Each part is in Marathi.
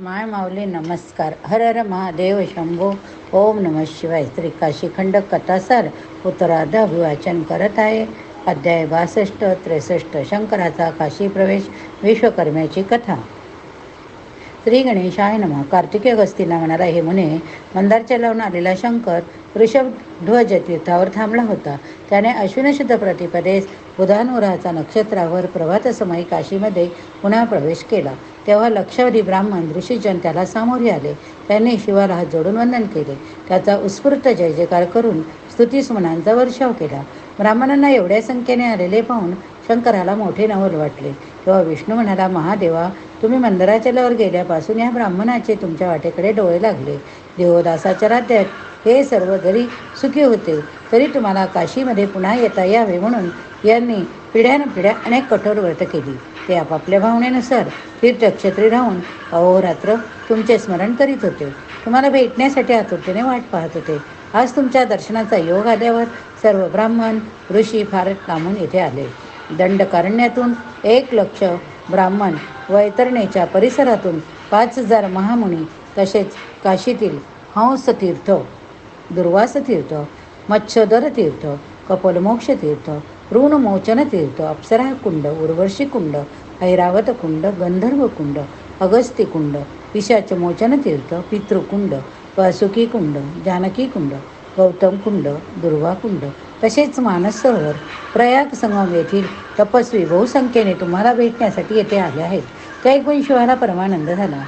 माय माऊली नमस्कार. हर हर महादेव शंभो. ओम नम शिवाय. श्री काशीखंड कथासार उत्तरार्धा अभिवाचन करत आहे. अध्याय बासष्ट त्रेसष्ट शंकराचा काशी प्रवेश विश्वकर्म्याची कथा. श्री गणेशाय नम. कार्तिकी अगस्तीला म्हणाला हे मुने मंदारच्या लावून आलेला शंकर ऋषभध्वज तीर्थावर थांबला होता. त्याने अश्विनशुद्ध प्रतिपदेस बुधानुराचा नक्षत्रावर प्रभातसमयी काशीमध्ये पुन्हा प्रवेश केला. तेव्हा लक्षावधी ब्राह्मण ऋषीजन त्याला सामोरे आले. त्यांनी शिवाला हात जोडून वंदन केले. त्याचा उत्स्फूर्त जय जयकार करून स्तुतीस्मनांचा वर्षाव केला. ब्राह्मणांना एवढ्या संख्येने आलेले पाहून शंकराला मोठे नवल वाटले. तेव्हा विष्णू म्हणाला महादेवा तुम्ही मंदिराचलावर गेल्यापासून या ब्राह्मणाचे तुमच्या वाटेकडे डोळे लागले. देवदासाच्या राज्यात हे सर्व जरी सुखी होते तरी तुम्हाला काशीमध्ये पुन्हा येता यावे म्हणून यांनी पिढ्यानपिढ्या अनेक कठोर व्रत केली. ते आपापल्या भावनेनुसार तीर्थक्षेत्री राहून अहोरात्र तुमचे स्मरण करीत होते. तुम्हाला भेटण्यासाठी आतुरतेने वाट पाहत होते. आज तुमच्या दर्शनाचा योग आल्यावर सर्व ब्राह्मण ऋषी फार कामून येथे आले. दंडकारण्यातून एक लक्ष ब्राह्मण वैतरणेच्या परिसरातून पाच हजार महामुनी तसेच काशीतील हंसतीर्थ दुर्वासतीर्थ मच्छोदर तीर्थ कपोलमोक्ष तीर्थ ऋणमोचन तीर्थ अप्सरा कुंड उर्वशी कुंड ऐरावत कुंड गंधर्व कुंड अगस्ती कुंड पिशाचमोचन तीर्थ पितृकुंड वासुकी कुंड जानकी कुंड गौतम कुंड दुर्वा कुंड तसेच मानस सरोवर प्रयाग संगम येथील तपस्वी बहुसंख्येने तुम्हाला भेटण्यासाठी येथे आले आहेत. त्या ऐकून शिवाला परमानंद झाला.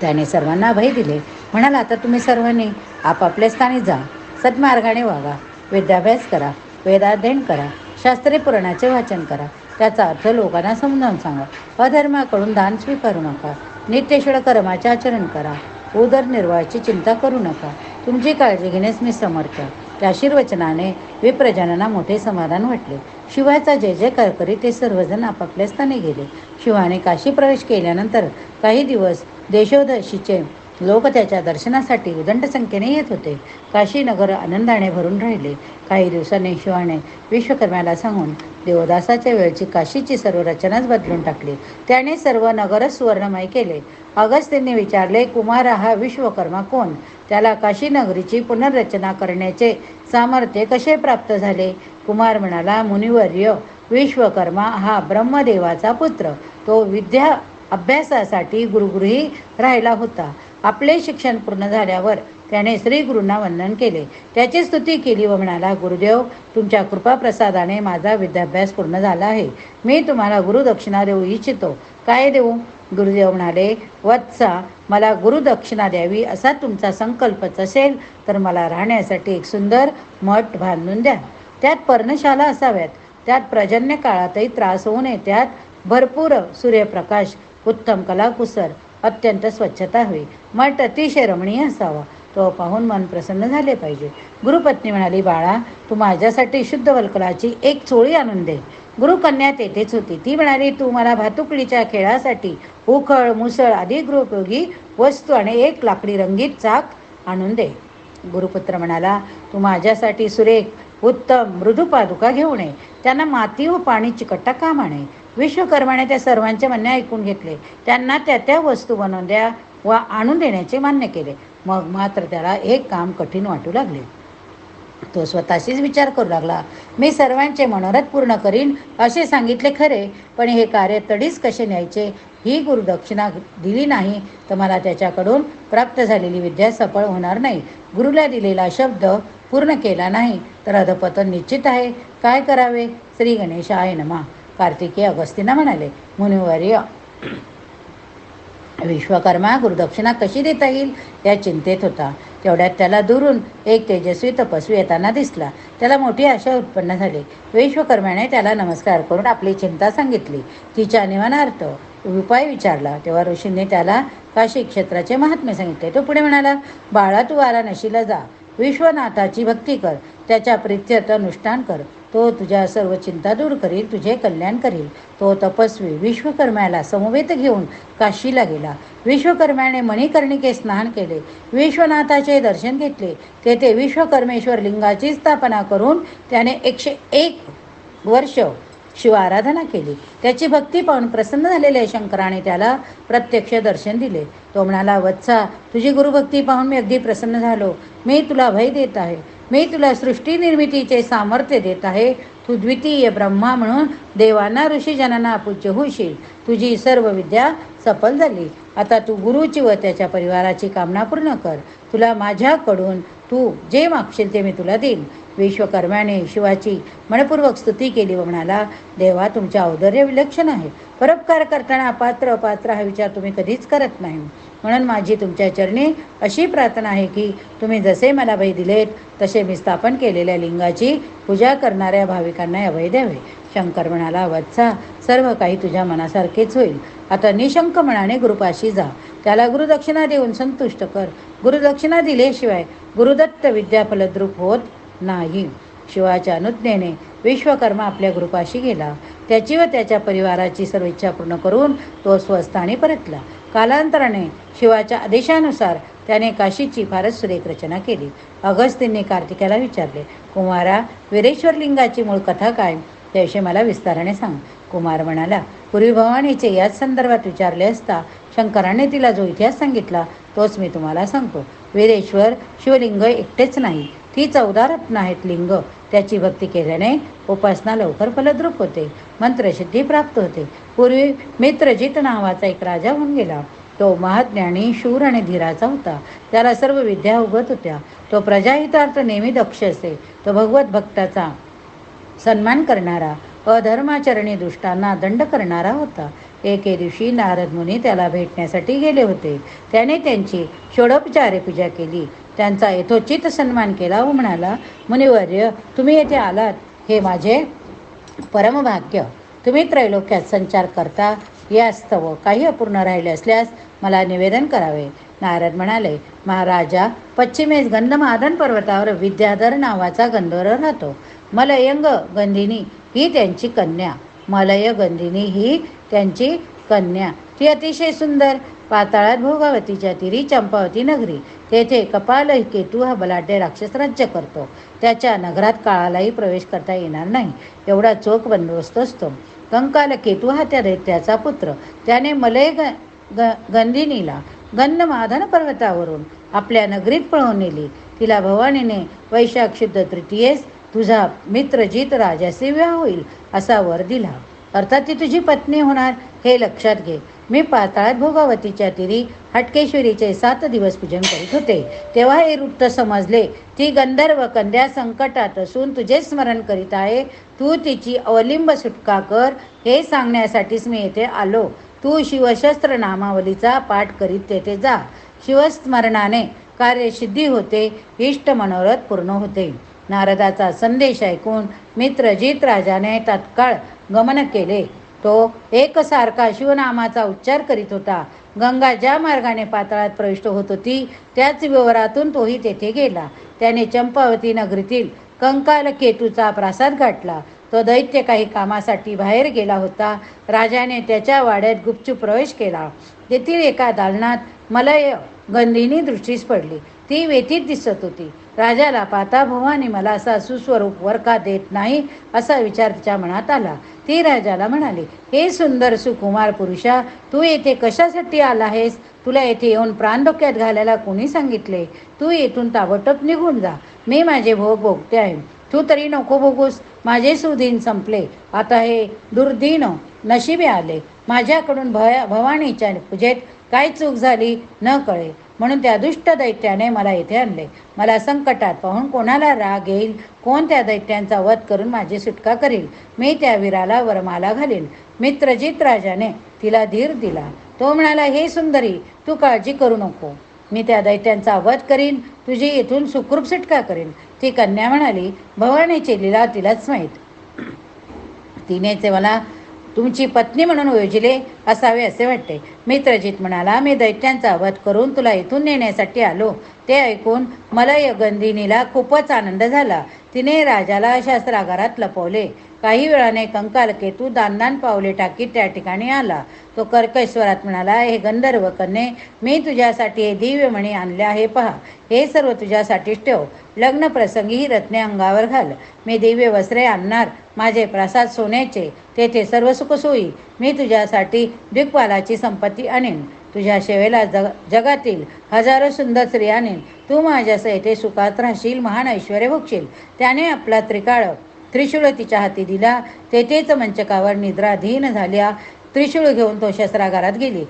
त्याने सर्वांना अभय दिले. म्हणाला आता तुम्ही सर्वांनी आपापल्या स्थानी जा. सद्मार्गाने वागा. विद्याभ्यास करा. वेदाध्ययन करा शास्त्रीय पुराणाचे वाचन करा. त्याचा अर्थ लोकांना समजावून सांगा. अधर्माकडून दान स्वीकारू नका. नित्यशुळ कर्माचे आचरण करा. उदरनिर्वाहाची चिंता करू नका. तुमची काळजी घेण्यास मी समर्थ. त्या आशीर्वचनाने विप्रजनांना मोठे समाधान वाटले. शिवाचा जय जयकार करी ते सर्वजण आपापल्या स्थानी गेले. शिवाने काशी प्रवेश केल्यानंतर काही दिवस देशोदशीचे लोक त्याच्या दर्शनासाठी उदंड संख्येने येत होते. काशीनगर आनंदाने भरून राहिले. काही दिवसांनी शिवाने विश्वकर्म्याला सांगून देवदासाच्या वेळची काशीची सर्व रचनाच बदलून टाकली. त्याने सर्व नगरच सुवर्णमय केले. अगस्तींनी विचारले कुमार हा विश्वकर्मा कोण? त्याला काशीनगरीची पुनर्रचना करण्याचे सामर्थ्य कसे प्राप्त झाले? कुमार म्हणाला मुनिवर्य विश्वकर्मा हा ब्रह्मदेवाचा पुत्र. तो विद्या अभ्यासासाठी गुरुगृही राहिला होता. आपले शिक्षण पूर्ण झाल्यावर त्याने श्रीगुरूंना वंदन केले. त्याची स्तुती केली व म्हणाला गुरुदेव तुमच्या कृपाप्रसादाने माझा विद्याभ्यास पूर्ण झाला आहे. मी तुम्हाला गुरुदक्षिणा देऊ इच्छितो. काय देऊ? गुरुदेव म्हणाले वत्सा मला गुरुदक्षिणा द्यावी असा तुमचा संकल्पच असेल तर मला राहण्यासाठी एक सुंदर मठ बांधून द्या. त्यात पर्णशाला असाव्यात. त्यात प्रजन्य काळातही त्रास होऊ नये. त्यात भरपूर सूर्यप्रकाश उत्तम कलाकुसर अत्यंत स्वच्छता हवी. मठ अतिशय रमणीय असावा. तो पाहून मन प्रसन्न झाले पाहिजे. गुरुपत्नी म्हणाली बाळा तू माझ्यासाठी शुद्ध वल्कलाची एक चोळी आणून दे. गुरुकन्या तेथेच होती. ती म्हणाली तू मला भातुकलीच्या खेळासाठी उखळ मुसळ आदी गृहोपयोगी वस्तू आणि एक लाकडी रंगीत चाक आणून दे. गुरुपुत्र म्हणाला तू माझ्यासाठी सुरेख उत्तम मृदू पादुका घेऊ नये. त्यांना माती व पाणी चिकटता काम आणे विश्वकर्माने त्या सर्वांचे म्हणणे ऐकून घेतले. त्यांना त्या त्या वस्तू बनवून द्या व आणून देण्याचे मान्य केले. मग मात्र त्याला एक काम कठीण वाटू लागले. तो स्वतःशीच विचार करू लागला. मी सर्वांचे मनोरथ पूर्ण करीन असे सांगितले खरे पण हे कार्य तडीच कसे न्यायचे? ही गुरुदक्षिणा दिली नाही तर मला त्याच्याकडून प्राप्त झालेली विद्या सफळ होणार नाही. गुरुला दिलेला शब्द पूर्ण केला नाही तर अधपतन निश्चित आहे. काय करावे? श्री गणेश आय नमा. कार्तिकी अगस्तीना म्हणाले मुनिवर्य विश्वकर्मा गुरुदक्षिणा कशी देता येईल? या चिंतेत होता. तेवढ्यात त्याला दुरून एक तेजस्वी तपस्वी येताना दिसला. त्याला मोठी आशा उत्पन्न झाली. विश्वकर्म्याने त्याला नमस्कार करून आपली चिंता सांगितली. तिच्या निवानार्थ उपाय विचारला. तेव्हा ऋषींनी त्याला काशी क्षेत्राचे महात्म्य सांगितले. तो पुढे म्हणाला बाळा तू वाराणसीला जा. विश्वनाथाची भक्ती कर. त्याच्या प्रित्यर्थ अनुष्ठान कर. तो तुझ्या सर्व चिंता दूर करील तुझे कल्याण करील. तो तपस्वी विश्वकर्म्याला समवेत घेऊन काशीला गेला. विश्वकर्म्याने मणिकर्णिके स्नान केले. विश्वनाथाचे दर्शन घेतले. तेथे विश्वकर्मेश्वर लिंगाची स्थापना करून त्याने एकशे एक वर्ष शिव आराधना केली. त्याची भक्ती पाहून प्रसन्न झालेल्या शंकराने त्याला प्रत्यक्ष दर्शन दिले. तो म्हणाला वत्सा तुझी गुरुभक्ती पाहून मी अगदी प्रसन्न झालो. मी तुला भय देत आहे. मी तुला सृष्टी निर्मितीचे सामर्थ्य देत आहे. तू द्वितीय ब्रह्मा म्हणून देवांना ऋषीजनांना पूज्य होशील. तुझी सर्व विद्या सफल झाली. आता तू गुरुची व त्याच्या परिवाराची कामना पूर्ण कर. तुला माझ्याकडून तू जे मागशील ते मी तुला देईन. विश्वकर्म्याने शिवाची मनपूर्वक स्तुती केली व म्हणाला देवा तुमच्या औदर्य विलक्षण आहे. परोपकार करताना पात्र अपात्र हा विचार तुम्ही कधीच करत नाही. म्हणून माझी तुमच्या चरणी अशी प्रार्थना आहे की तुम्ही जसे मला भय दिलेत तसे मी स्थापन केलेल्या लिंगाची पूजा करणाऱ्या भाविकांना अभय द्यावे. शंकर म्हणाला वत्सा सर्व काही तुझ्या मनासारखेच होईल. आता निशंक मनाने गुरुपाशी जा. त्याला गुरुदक्षिणा देऊन संतुष्ट कर. गुरुदक्षिणा दिल्याशिवाय गुरुदत्त विद्या फलद्रूप होत नाही. शिवाच्या अनुज्ञेने विश्वकर्मा आपल्या गुरुपाशी गेला. त्याची व त्याच्या परिवाराची सर्व इच्छा पूर्ण करून तो स्वस्थानी परतला. कालांतराने शिवाच्या आदेशानुसार त्याने काशीची फारच सुरेख रचना केली. अगस्तींनी कार्तिकेला विचारले कुमारा वीरेश्वर लिंगाची मूळ कथा काय? त्याविषयी मला विस्ताराने सांग. कुमार म्हणाला पूर्वी भवानीचे याच संदर्भात विचारले असता शंकराने तिला जो इतिहास सांगितला तोच मी तुम्हाला सांगतो. वीरेश्वर शिवलिंग एकटेच नाही. ती चौदा रत्न आहेत लिंग. त्याची भक्ती केल्याने उपासना लवकर फलद्रूप होते. मंत्रसिद्धी प्राप्त होते. पूर्वी मित्रजित नावाचा एक राजा होऊन गेला. तो महाज्ञानी शूर आणि धीराचा होता. त्याला सर्व विद्या उगत होत्या. तो प्रजाहितार्थ नेहमी दक्ष असे. तो भगवत भक्ताचा सन्मान करणारा अधर्माचरणी दुष्टांना दंड करणारा होता. एके दिवशी नारद मुनी त्याला भेटण्यासाठी गेले होते. त्याने त्यांची षोडोपचारे पूजा केली. त्यांचा यथोचित सन्मान केला व म्हणाला मुनिवर्य तुम्ही येथे आलात. हे माझे परमभाग्य. तुम्ही त्रैलोक्यात संचार करता यास्तव काही अपूर्ण राहिले असल्यास मला निवेदन करावे. नारद म्हणाले महाराजा पश्चिमेस गंधमादन पर्वतावर विद्याधर नावाचा गंधर्व राहतो. मलयंग गंधिनी ही त्यांची कन्या. मलय गंधिनी ही त्यांची कन्या. ती अतिशय सुंदर पाताळात भोगावतीच्या तिरी चंपावती नगरी. तेथे कपाल केतू हा बलाढ्य राक्षस राज्य करतो. त्याच्या नगरात काळालाही प्रवेश करता येणार नाही. एवढा चोख बंदोबस्त असतो. कंकाल केतू हा त्या दैत्याचा पुत्र. त्याने मलय ग ग गंधिनीला गंधमाधन पर्वतावरून आपल्या नगरीत पळवून नेली. तिला भवानीने वैशाख शुद्ध तृतीयेस तुझा मित्रजीत राजाशी विवाह होईल असा वर दिला. अर्थात ती तुझी पत्नी होणार हे लक्षात घे. मी पाताळात भोगावतीच्या तिरी हटकेश्वरीचे सात दिवस पूजन करीत होते. तेव्हा हे वृत्त समजले ती गंधर्व कंद्या संकटात असून तुझे स्मरण करीत आहे. तू तिची अवलिंब सुटका कर हे सांगण्यासाठीच मी येथे आलो. तू शिवशस्त्र नामावलीचा पाठ करीत तेथे जा. शिवस्मरणाने कार्यसिद्धी होते इष्ट मनोरथ पूर्ण होते. नारदाचा संदेश ऐकून मित्रजित राजाने तत्काळ गमन केले. तो एकसारखा शिवनामाचा उच्चार करीत होता. गंगा ज्या मार्गाने पातळात प्रविष्ट होत होती त्याच विवरातून तोही तेथे गेला. त्याने चंपावती नगरीतील कंकाल केतूचा प्रासाद गाठला. तो दैत्य काही कामासाठी बाहेर गेला होता. राजाने त्याच्या वाड्यात गुपचूप प्रवेश केला. तेथील एका दालनात मलय गंधीनी दृष्टीस पडली. ती व्यथित दिसत होती. राजाला पाता भवानी मला असा सुस्वरूप वर का देत नाही असा विचार तिच्या मनात आला. ती राजाला म्हणाली हे सुंदर सुकुमार पुरुषा तू येथे कशासाठी आला आहेस? तुला येथे येऊन प्राण धोक्यात घालायला कोणी सांगितले? तू येथून ताबडतोब निघून जा. मी माझे भोग भोगते आहे. तू तरी नको भोगूस. माझे सुदिन संपले. आता हे दुर्दिन नशिबे आले. माझ्याकडून भया भवानीच्या पूजेत काय चूक झाली? न कळे. म्हणून त्या दुष्ट दैत्याने मला इथे आणले. मला संकटात पाहून कोणाला राग येईल? कोण त्या दैत्यांचा वध करून माझी सुटका करील? मी त्या वीराला वरमाला घालीन. मित्रजित राजाने तिला धीर दिला. तो म्हणाला हे सुंदरी तू काळजी करू नको. मी त्या दैत्यांचा वध करीन. तुझी इथून सुखरूप सुटका करीन. ती कन्या म्हणाली भवानीची लीला तिलाच माहीत. तिने ते मला तुमची पत्नी म्हणून योजिले असावे असे वाटते. मित्रजित म्हणाला मी दैत्यांचा वध करून तुला इथून नेण्यासाठी आलो. ते ऐकून मला गंधिनीला खूपच आनंद झाला. तिने राजाला शास्त्रागारात लपवले. काही वेळाने कंकाल केतू दानदान पावले टाकीत त्या ठिकाणी आला. तो कर्कश्वरात म्हणाला हे गंधर्व कन्ये मी तुझ्यासाठी हे दिव्यमणी आणले आहे पहा. हे सर्व तुझ्यासाठीच ठेव. लग्न प्रसंगी ही रत्ने अंगावर घाल. मी दिव्य वस्त्रे आणणार. माझे प्रसाद सोन्याचे तेथे सर्व सुखसोयी. मी तुझ्यासाठी दिग्पालाची संपत्ती आणेन. तुझ्या सेवेला जग जगातील हजारो सुंदर स्त्री आणेन. तू माझ्यास येथे सुखात राहशील महान ऐश्वर भोगशील. त्याने आपला त्रिकाळ त्रिशूळ तिच्या हाती दिला. तेथेच मंचकावर निद्राधीन झाल्या. त्रिशूळ घेऊन तो शस्त्रागारात गेली.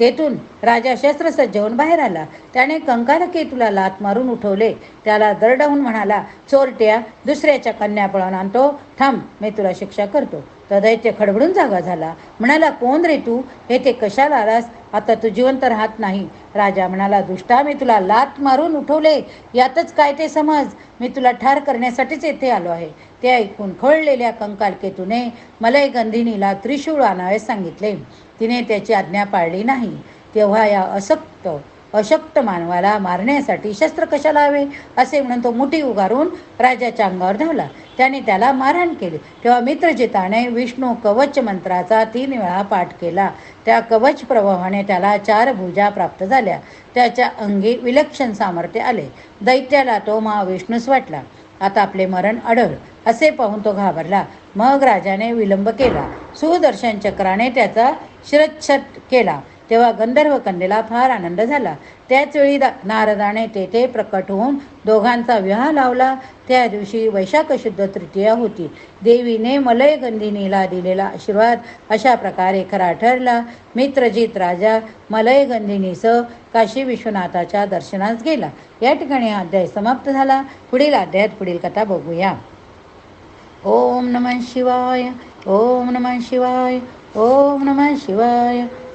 तेथून राजा शस्त्र सज्जवून बाहेर आला. त्याने कंकाल केतूला लात मारून उठवले. त्याला दरडवून म्हणाला चोरट्या दुसऱ्याच्या कन्या पळवून आणतो. थांब मी तुला शिक्षा करतो. तर दैत्य खडबडून जागा झाला. म्हणाला कोण रे तू? हे ते कशाला आलास? आता तू जिवंत राहत नाही. राजा म्हणाला दुष्टा मी तुला लात मारून उठवले. यातच काय ते समज? मी तुला ठार करण्यासाठीच येथे आलो आहे. ते ऐकून खळलेल्या कंकालकेतूने मलय गंधिनीला त्रिशूळ आणावेस सांगितले. तिने त्याची आज्ञा पाळली नाही. तेव्हा या असक्त अशक्त मानवाला मारण्यासाठी शस्त्र कशाला हवे? असे म्हणून तो मुठी उगारून राजाच्या अंगावर धावला. त्याने त्याला मारहाण केली. तेव्हा मित्रजिताने विष्णू कवच मंत्राचा तीन वेळा पाठ केला. त्या कवच प्रभावाने त्याला चार भुजा प्राप्त झाल्या. त्याच्या अंगी विलक्षण सामर्थ्य आले. दैत्याला तो महाविष्णूस वाटला. आता आपले मरण अडल असे पाहून तो घाबरला. मग राजाने विलंब केला. सुदर्शन चक्राने त्याचा शिरच्छत केला. तेव्हा गंधर्व कन्येला फार आनंद झाला. त्याचवेळी नारदाने तेथे प्रकट होऊन दोघांचा विवाह लावला. त्या दिवशी वैशाख शुद्ध तृतीया होती. देवीने मलय गंधिनीला दिलेला आशीर्वाद अशा प्रकारे खरा ठरला. मित्रजित राजा मलय गंधिनीसह काशी विश्वनाथाच्या दर्शनास गेला. या ठिकाणी हा अध्याय समाप्त झाला. पुढील अध्यायात पुढील कथा बघूया. ओम नमः शिवाय ओम नमः शिवाय ओम नमः शिवाय.